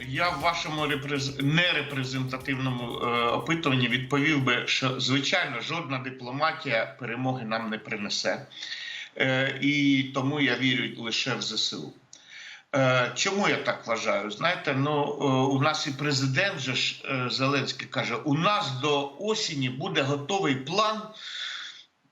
Я в вашому репрез... нерепрезентативному е, опитуванні відповів би, що звичайно жодна дипломатія перемоги нам не принесе. Е, і тому я вірю лише в ЗСУ. Е, чому я так вважаю? Знаєте, ну е, у нас і президент же ж е, Зеленський каже: у нас до осені буде готовий план.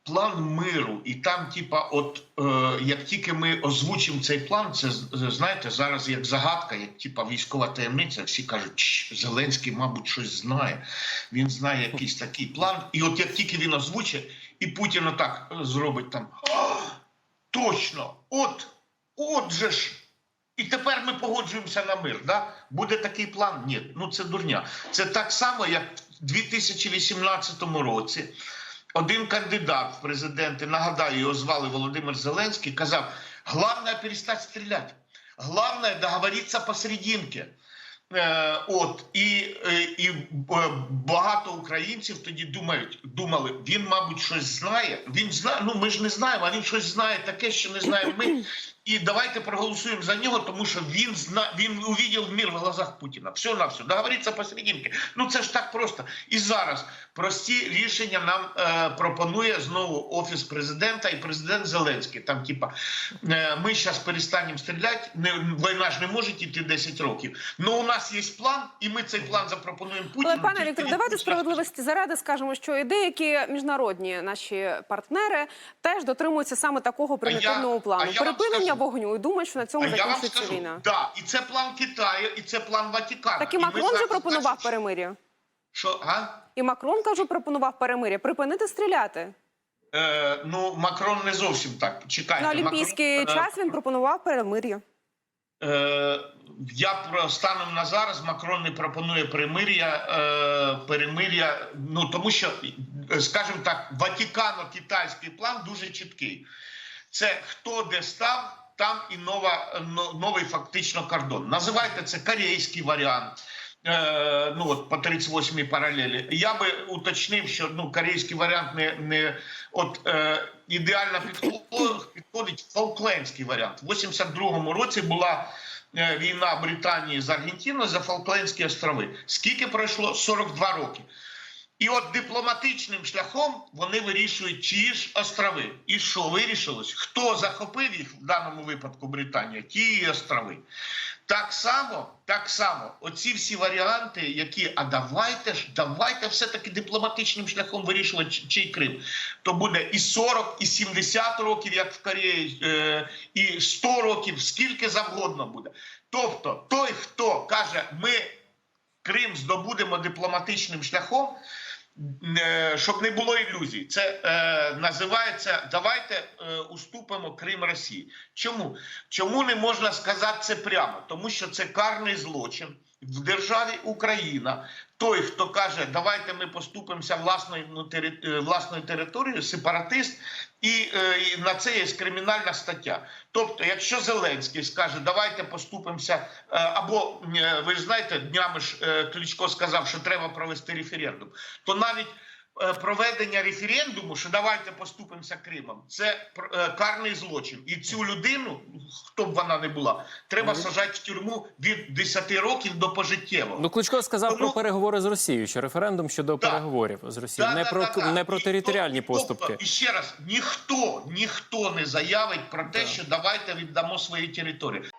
План миру, і там, типа, от е, як тільки ми озвучимо цей план, це знаєте, зараз як загадка, як типа військова таємниця. Всі кажуть, Зеленський, мабуть, щось знає. Він знає якийсь такий план. І от як тільки він озвучить, і Путін отак е, зробить там точно, от, от же ж. І тепер ми погоджуємося на мир. Да? Буде такий план? Ні, ну це дурня. Це так само, як в 2018 році один кандидат в президенти, нагадаю, його звали Володимир Зеленський, казав: головне перестати стріляти, головне договоритися посерединки. Е, от і, е, і е, багато українців тоді думають, думали, він, мабуть, щось знає. Він знає, ну ми ж не знаємо, а він щось знає таке, що не знаємо ми. І давайте проголосуємо за нього, тому що він зна він увидів мир в глазах Путіна. Все на все. Договориться посерединки. Ну це ж так просто. І зараз прості рішення нам е, пропонує знову офіс президента і президент Зеленський. Там, типа, е, ми зараз перестанемо стріляти. Не війна ж не може йти 10 років. Ну у нас є план, і ми цей план запропонуємо Путіну. Але пане Віктор, давайте справедливості заради скажемо, що і деякі міжнародні наші партнери теж дотримуються саме такого примітивного а плану. я вам Припинення скажу. Вогню і думають, що на цьому закінчиться війна. да, і це план Китаю, і це план Ватикану. Так і Макрон же зараз пропонував перемир'я. Що, а? І Макрон кажу, пропонував перемир'я. Припинити стріляти Е, ну, Макрон не зовсім так. Чекайте. на олімпійський Макрон, е, час. Він пропонував перемир'я. Е, я про станом на зараз Макрон не пропонує перемир'я, е, перемир'я. Ну тому що, е, скажімо так, Ватикано-китайський план дуже чіткий. Це хто де став, там і нова, новий фактично кордон. Називайте це корейський варіант. Е, ну от по 38-й паралелі. Я би уточнив, що ну корейський варіант не, не от е, ідеально підходить, підходить Фолклендський варіант. В 82-му році була е, війна Британії з Аргентиною за Фолклендські острови. Скільки пройшло? 42 роки. І от дипломатичним шляхом вони вирішують, чиї ж острови. І що вирішилось? Хто захопив їх в даному випадку Британія? Ті острови. Так само, так само, оці всі варіанти, які, а давайте ж, давайте все-таки дипломатичним шляхом вирішувати, чий Крим. То буде і 40, і 70 років, як в Кореї, е, і 100 років, скільки завгодно буде. Тобто, той, хто каже, ми Крим здобудемо дипломатичним шляхом, щоб не було ілюзій. Це е, називається Давайте е, уступимо Крим Росії. Чому? Чому не можна сказати це прямо? Тому що це карний злочин в державі Україна. Той, хто каже, давайте ми поступимося власною е, власною територією, сепаратист, і, е, і на це є кримінальна стаття. Тобто, якщо Зеленський скаже, давайте поступимося, е, або ви ж знаєте, днями ж Кличко сказав, що треба провести референдум, то навіть проведення референдуму, що давайте поступимося Кримом, це карний злочин. І цю людину, хто б вона не була, треба mm -hmm. сажати в тюрму від 10 років до пожиттєво. Ну Кличко сказав Тому... про переговори з Росією, що референдум щодо да. переговорів з Росією, да, не да, про да, не про територіальні ніхто, поступки. І ще раз ніхто ніхто не заявить про те, да. що давайте віддамо свої території.